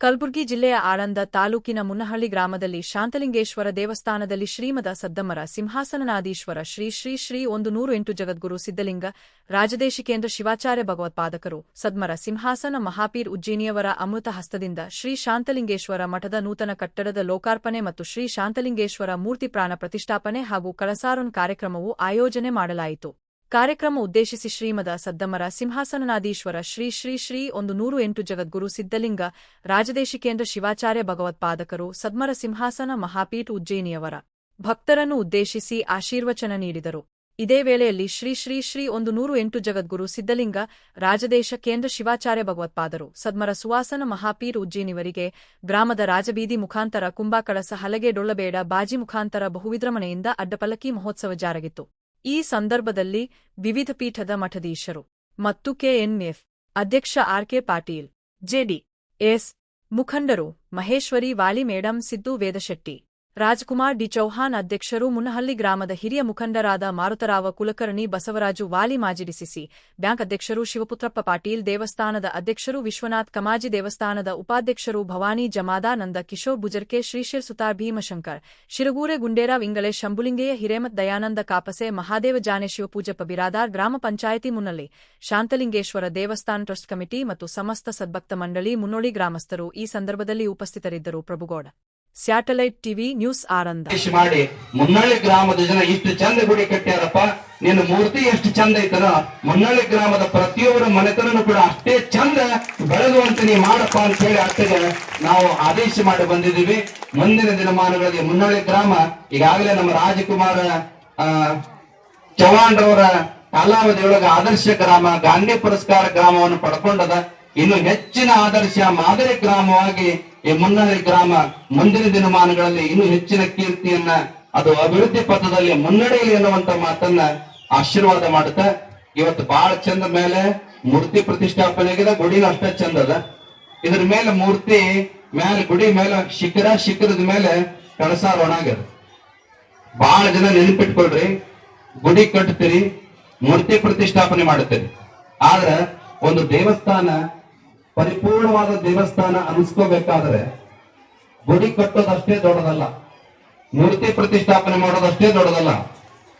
ಕಲಬುರಗಿ ಜಿಲ್ಲೆಯ ಆಳಂದ ತಾಲೂಕಿನ ಮುನ್ನಹಳ್ಳಿ ಗ್ರಾಮದಲ್ಲಿ ಶಾಂತಲಿಂಗೇಶ್ವರ ದೇವಸ್ಥಾನದಲ್ಲಿ ಶ್ರೀಮದ ಸದ್ದಮ್ಮರ ಸಿಂಹಾಸನನಾದೀಶ್ವರ ಶ್ರೀ ಶ್ರೀ ಶ್ರೀ ಒಂದು ನೂರು ಎಂಟು ಜಗದ್ಗುರು ಸಿದ್ದಲಿಂಗ ರಾಜದೇಶಿಕೇಂದ್ರ ಶಿವಾಚಾರ್ಯ ಭಗವತ್ಪಾದಕರು ಸದ್ಮರ ಸಿಂಹಾಸನ ಮಹಾಪೀರ್ ಉಜ್ಜಿನಿಯವರ ಅಮೃತ ಹಸ್ತದಿಂದ ಶ್ರೀ ಶಾಂತಲಿಂಗೇಶ್ವರ ಮಠದ ನೂತನ ಕಟ್ಟಡದ ಲೋಕಾರ್ಪಣೆ ಮತ್ತು ಶ್ರೀ ಶಾಂತಲಿಂಗೇಶ್ವರ ಮೂರ್ತಿ ಪ್ರಾಣ ಪ್ರತಿಷ್ಠಾಪನೆ ಹಾಗೂ ಕಳಸಾರೋನ್ ಕಾರ್ಯಕ್ರಮವು ಆಯೋಜನೆ ಮಾಡಲಾಯಿತು. ಕಾರ್ಯಕ್ರಮ ಉದ್ದೇಶಿಸಿ ಶ್ರೀಮದ ಸದ್ದಮರ ಸಿಂಹಾಸನನಾದೀಶ್ವರ ಶ್ರೀ ಶ್ರೀ ಶ್ರೀ ಒಂದು ನೂರು ಎಂಟು ಜಗದ್ಗುರು ಸಿದ್ದಲಿಂಗ ರಾಜದೇಶಿಕೇಂದ್ರ ಶಿವಾಚಾರ್ಯ ಭಗವತ್ಪಾದಕರು ಸದ್ಮರ ಸಿಂಹಾಸನ ಮಹಾಪೀಠ ಉಜ್ಜಯಿನಿಯವರ. ಭಕ್ತರನ್ನು ಉದ್ದೇಶಿಸಿ ಆಶೀರ್ವಚನ ನೀಡಿದರು. ಇದೇ ವೇಳೆಯಲ್ಲಿ ಶ್ರೀ ಶ್ರೀ ಶ್ರೀ ಒಂದು ನೂರು ಎಂಟು ಜಗದ್ಗುರು ಸಿದ್ದಲಿಂಗ ರಾಜದೇಶ ಕೇಂದ್ರ ಶಿವಾಚಾರ್ಯ ಭಗವತ್ಪಾದರು ಸದ್ಮರ ಸುವಾಸನ ಮಹಾಪೀರ್ ಉಜ್ಜಯಿನಿವರಿಗೆ ಗ್ರಾಮದ ರಾಜಬೀದಿ ಮುಖಾಂತರ ಕುಂಬಾಕಳಸ ಹಲಗೆ ಡೊಳ್ಳಬೇಡ ಬಾಜಿ ಮುಖಾಂತರ ಬಹುವಿದ್ರಮಣೆಯಿಂದ ಅಡ್ಡಪಲ್ಲಕ್ಕಿ ಮಹೋತ್ಸವ ಜಾರಗಿತ್ತು. ಈ ಸಂದರ್ಭದಲ್ಲಿ ವಿವಿಧ ಪೀಠದ ಮಠಧೀಶರು ಮತ್ತು ಕೆಎನ್ಎಫ್ ಅಧ್ಯಕ್ಷ ಆರ್ಕೆ ಪಾಟೀಲ್ ಜೆಡಿ ಎಸ್ ಮುಖಂಡರು ಮಹೇಶ್ವರಿ ವಾಲಿ ಮೇಡಂ ಸಿದ್ದು ವೇದಶೆಟ್ಟಿ ರಾಜ್ಕುಮಾರ್ ಡಿ ಚೌಹಾನ್ ಅಧ್ಯಕ್ಷರು ಮುನಹಳ್ಳಿ ಗ್ರಾಮದ ಹಿರಿಯ ಮುಖಂಡರಾದ ಮಾರುತರಾವ ಕುಲಕರ್ಣಿ, ಬಸವರಾಜು ವಾಲಿ ಮಾಜಿಡಿಸಿಸಿ ಬ್ಯಾಂಕ್ ಅಧ್ಯಕ್ಷರು ಶಿವಪುತ್ರಪ್ಪ ಪಾಟೀಲ್, ದೇವಸ್ಥಾನದ ಅಧ್ಯಕ್ಷರು ವಿಶ್ವನಾಥ್ ಕಮಾಜಿ, ದೇವಸ್ಥಾನದ ಉಪಾಧ್ಯಕ್ಷರು ಭವಾನಿ ಜಮಾದಾನಂದ ಕಿಶೋರ್ ಬುಜರ್ಕೆ ಶ್ರೀಶಿರ್ ಸುತಾರ್ ಭೀಮಶಂಕರ್, ಶಿರಗೂರೆ ಗುಂಡೇರಾವ್ ವಿಂಗಳೆ ಶಂಭುಲಿಂಗೇಯ, ಹಿರೇಮತ್ ದಯಾನಂದ ಕಾಪಸೆ, ಮಹಾದೇವ ಜಾನೆ ಶಿವಪೂಜಪ್ಪ ಬಿರಾದಾರ್, ಗ್ರಾಮ ಪಂಚಾಯಿತಿ ಮುನ್ನಳ್ಳಿ ಶಾಂತಲಿಂಗೇಶ್ವರ ದೇವಸ್ಥಾನ ಟ್ರಸ್ಟ್ ಕಮಿಟಿ ಮತ್ತು ಸಮಸ್ತ ಸದ್ಭಕ್ತ ಮಂಡಳಿ ಮುನ್ನೋಳಿ ಗ್ರಾಮಸ್ಥರು ಈ ಸಂದರ್ಭದಲ್ಲಿ ಉಪಸ್ಥಿತರಿದ್ದರು. Prabhugowda satellite TV news wish ಮಾಡಿ, ಮುನ್ನಳ್ಳಿ ಗ್ರಾಮದ ಜನ ಇಷ್ಟು ಚಂದ ಗುಡಿ ಕಟ್ಟ್ಯಾರಪ್ಪ, ನಿನ್ನ ಮೂರ್ತಿ ಎಷ್ಟು ಚಂದ ಐತನ, ಮುನ್ನಳ್ಳಿ ಗ್ರಾಮದ ಪ್ರತಿಯೊಬ್ಬರ ಮನೆತನನು ಕೂಡ ಅಷ್ಟೇ ಚಂದ ಬೆಳೆದುವಂತೆ ನೀ ಮಾಡಪ್ಪ ಅಂತ ಹೇಳಿ ಅಷ್ಟೇ ನಾವು ಆದೇಶ ಮಾಡಿ ಬಂದಿದ್ದೀವಿ. ಮುಂದಿನ ದಿನಮಾನಗಳಲ್ಲಿ ಮುನ್ನಳ್ಳಿ ಗ್ರಾಮ, ಈಗಾಗಲೇ ನಮ್ಮ ರಾಜಕುಮಾರ, ಆ ಅವರ ರವರ ಕಾಲಾವಧಿಯೊಳಗ ಆದರ್ಶ ಗ್ರಾಮ, ಗಾಂಧಿ ಪುರಸ್ಕಾರ ಗ್ರಾಮವನ್ನು ಪಡ್ಕೊಂಡದ, ಇನ್ನು ಹೆಚ್ಚಿನ ಆದರ್ಶ ಮಾದರಿ ಗ್ರಾಮವಾಗಿ ಈ ಮುನ್ನಳ್ಳಿ ಗ್ರಾಮ ಮುಂದಿನ ದಿನಮಾನಗಳಲ್ಲಿ ಇನ್ನೂ ಹೆಚ್ಚಿನ ಕೀರ್ತಿಯನ್ನ, ಅದು ಅಭಿವೃದ್ಧಿ ಪಥದಲ್ಲಿ ಮುನ್ನಡೆಯಲಿ ಎನ್ನುವಂತ ಮಾತನ್ನ ಆಶೀರ್ವಾದ ಮಾಡುತ್ತಾ. ಇವತ್ತು ಬಹಳ ಚಂದ ಮೇಲೆ ಮೂರ್ತಿ ಪ್ರತಿಷ್ಠಾಪನೆಗಿದ ಗುಡಿನ ಅಷ್ಟೇ ಚಂದ ಅದ. ಇದ್ರ ಮೇಲೆ ಮೂರ್ತಿ, ಮೇಲೆ ಗುಡಿ, ಮೇಲೆ ಶಿಖರ, ಶಿಖರದ ಮೇಲೆ ಕಳಸಾರೋಣ ಆಗ್ಯದ. ಬಹಳ ಜನ ನೆನಪಿಟ್ಕೊಳ್ರಿ, ಗುಡಿ ಕಟ್ತೀರಿ, ಮೂರ್ತಿ ಪ್ರತಿಷ್ಠಾಪನೆ ಮಾಡುತ್ತೀರಿ. ಆದ್ರ ಒಂದು ದೇವಸ್ಥಾನ ಪರಿಪೂರ್ಣವಾದ ದೇವಸ್ಥಾನ ಅನಿಸ್ಕೋಬೇಕಾದ್ರೆ ಗುಡಿ ಕಟ್ಟೋದಷ್ಟೇ ದೊಡ್ಡದಲ್ಲ, ಮೂರ್ತಿ ಪ್ರತಿಷ್ಠಾಪನೆ ಮಾಡೋದಷ್ಟೇ ದೊಡ್ಡದಲ್ಲ,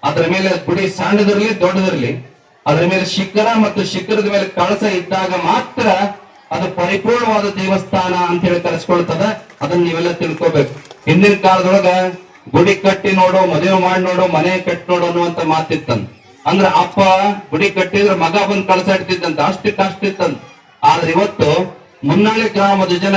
ಅದರ ಮೇಲೆ ಗುಡಿ ಸಣ್ಣದಿರಲಿ ದೊಡ್ಡದಿರಲಿ, ಅದರ ಮೇಲೆ ಶಿಖರ ಮತ್ತು ಶಿಖರದ ಮೇಲೆ ಕಳಸ ಇದ್ದಾಗ ಮಾತ್ರ ಅದು ಪರಿಪೂರ್ಣವಾದ ದೇವಸ್ಥಾನ ಅಂತ ಹೇಳಿ ಕರೆಸ್ಕೊಳ್ತದ. ಅದನ್ನ ನೀವೆಲ್ಲ ತಿಳ್ಕೊಬೇಕು. ಹಿಂದಿನ ಕಾಲದೊಳಗ ಗುಡಿ ಕಟ್ಟಿ ನೋಡು, ಮದುವೆ ಮಾಡಿ ನೋಡು, ಮನೆ ಕಟ್ಟಿ ನೋಡು ಅನ್ನುವಂತ ಮಾತಿತ್ತಂತ. ಅಂದ್ರ ಅಪ್ಪ ಗುಡಿ ಕಟ್ಟಿದ್ರೆ ಮಗ ಬಂದ್ ಕಳಸ ಇಡ್ತಿದ್ದಂತ, ಅಷ್ಟಕ್ಕೆ ಅಷ್ಟಿತ್ತಂತ. ಆದ್ರೆ ಇವತ್ತು ಮುನ್ನಾಳಿ ಗ್ರಾಮದ ಜನ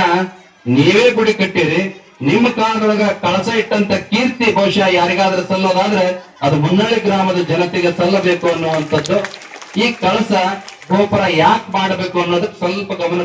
ನೀವೇ ಗುಡಿ ಕಟ್ಟಿರಿ, ನಿಮ್ಮ ಕಾಲದೊಳಗ ಕಳಸ ಇಟ್ಟಂತ ಕೀರ್ತಿ ಬಹುಶಃ ಯಾರಿಗಾದ್ರೂ ಸಲ್ಲೋದಾದ್ರೆ ಅದು ಮುನ್ನಳ್ಳಿ ಗ್ರಾಮದ ಜನತೆಗೆ ಸಲ್ಲಬೇಕು ಅನ್ನುವಂಥದ್ದು. ಈ ಕಳಸ ಗೋಪುರ ಯಾಕೆ ಮಾಡಬೇಕು ಅನ್ನೋದಕ್ಕೆ ಸ್ವಲ್ಪ ಗಮನ